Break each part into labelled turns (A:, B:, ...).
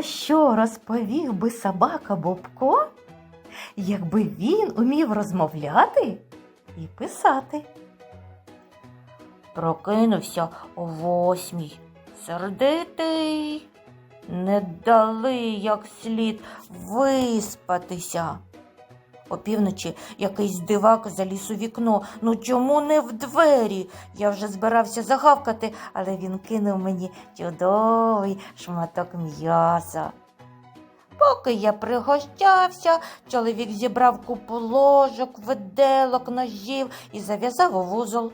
A: Про що розповів би собака Бобко, якби він умів розмовляти і писати? Прокинувся о восьмій, сердитий, не дали як слід виспатися. Опівночі якийсь дивак заліз у вікно. Ну чому не в двері? Я вже збирався загавкати, але він кинув мені чудовий шматок м'яса. Поки я пригощався, чоловік зібрав купу ложок, виделок, ножів і зав'язав у вузол.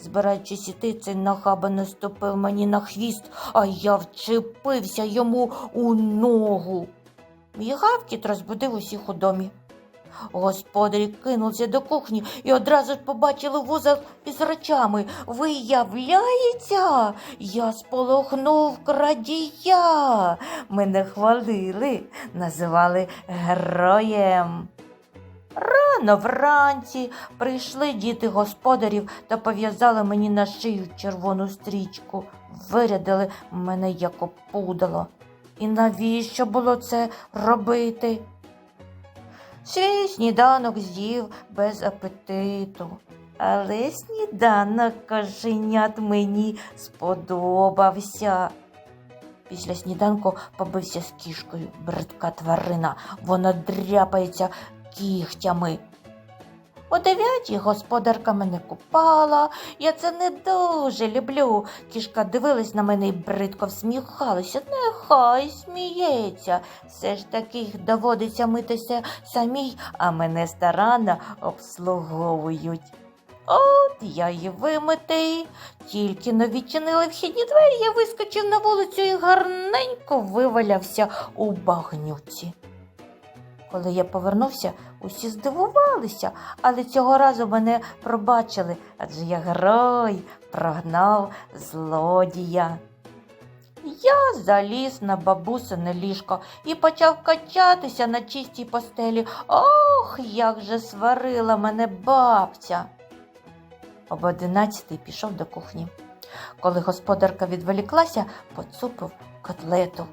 A: Збираючись іти, цей нахаба наступив мені на хвіст, а я вчепився йому у ногу. Мій гавкіт розбудив усіх у домі. Господарі кинувся до кухні і одразу ж побачили вузол із речами. Виявляється, я сполохнув крадія. Мене хвалили, називали героєм. Рано вранці прийшли діти господарів та пов'язали мені на шию червону стрічку, вирядили мене як опудало. І навіщо було це робити? Свій сніданок з'їв без апетиту, але сніданок кошенят мені сподобався. Після сніданку побився з кішкою, бридка тварина, вона дряпається кігтями. О дев'ятій господарка мене купала, я це не дуже люблю. Кішка дивилась на мене і бридко всміхалася. Нехай сміється. Все ж таки доводиться митися самій, а мене старанно обслуговують. От я й вимитий. Тільки но відчинили вхідні двері, я вискочив на вулицю і гарненько вивалявся у багнюці. Коли я повернувся, усі здивувалися, але цього разу мене пробачили, адже я герой прогнав злодія. Я заліз на бабусине ліжко і почав качатися на чистій постелі. Ох, як же сварила мене бабця. Об одинадцятий пішов до кухні. Коли господарка відволіклася, поцупив котлету.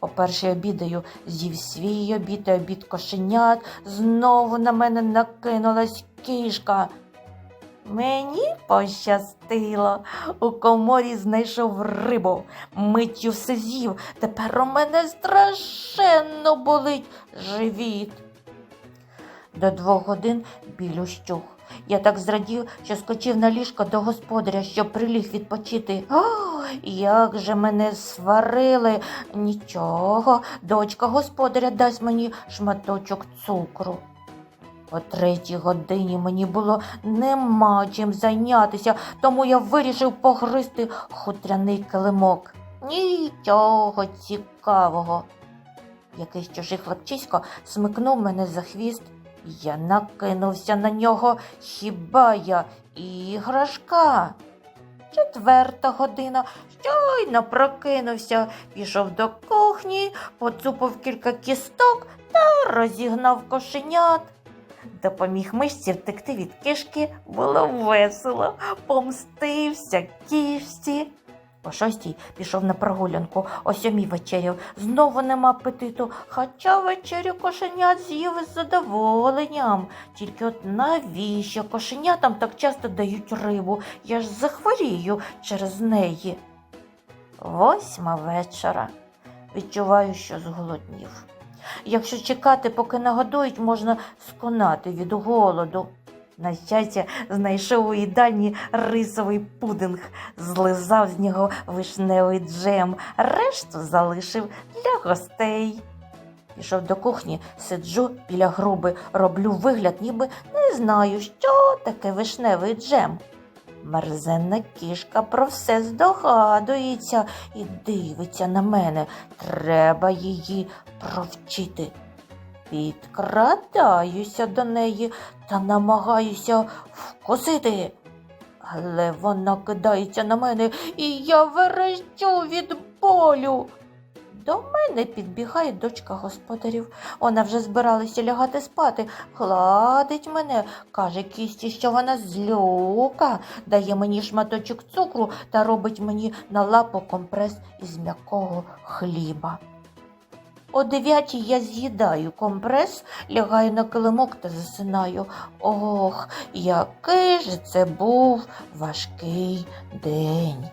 A: О першій обідаю з'їв свій обід і обід кошенят, знову на мене накинулась кішка. Мені пощастило, у коморі знайшов рибу, миттю все з'їв, тепер у мене страшенно болить живіт. До двох годин біль ущух. Я так зрадів, що скочив на ліжко до господаря, щоб приліг відпочити. О, як же мене сварили. Нічого, дочка господаря дасть мені шматочок цукру. О третій годині мені було нема чим зайнятися, тому я вирішив погризти хутряний килимок. Нічого цікавого. Якийсь чужий хлопчисько смикнув мене за хвіст. Я накинувся на нього, хіба я іграшка. Четверта година щойно прокинувся, пішов до кухні, поцупив кілька кісток та розігнав кошенят. Допоміг мишці втекти від кишки, було весело, помстився кішці. О шостій пішов на прогулянку, о сьомій вечеряв. Знову нема апетиту, хоча вечерю кошенят з'їв із задоволенням. Тільки от навіщо кошенятам так часто дають рибу? Я ж захворію через неї. Восьма вечора. Відчуваю, що зголоднів. Якщо чекати, поки нагодують, можна сконати від голоду. На щастя, знайшов у їдальні рисовий пудинг, злизав з нього вишневий джем, решту залишив для гостей. Пішов до кухні, сиджу біля груби, роблю вигляд, ніби не знаю, що таке вишневий джем. Мерзенна кішка про все здогадується і дивиться на мене. Треба її провчити. Підкрадаюся до неї та намагаюся вкусити. Але вона кидається на мене, і я верещу від болю. До мене підбігає дочка господарів. Вона вже збиралася лягати спати, гладить мене, каже кісті, що вона злюка, дає мені шматочок цукру та робить мені на лапу компрес із м'якого хліба. О дев'ятій я з'їдаю компрес, лягаю на килимок та засинаю. Ох, який же це був важкий день.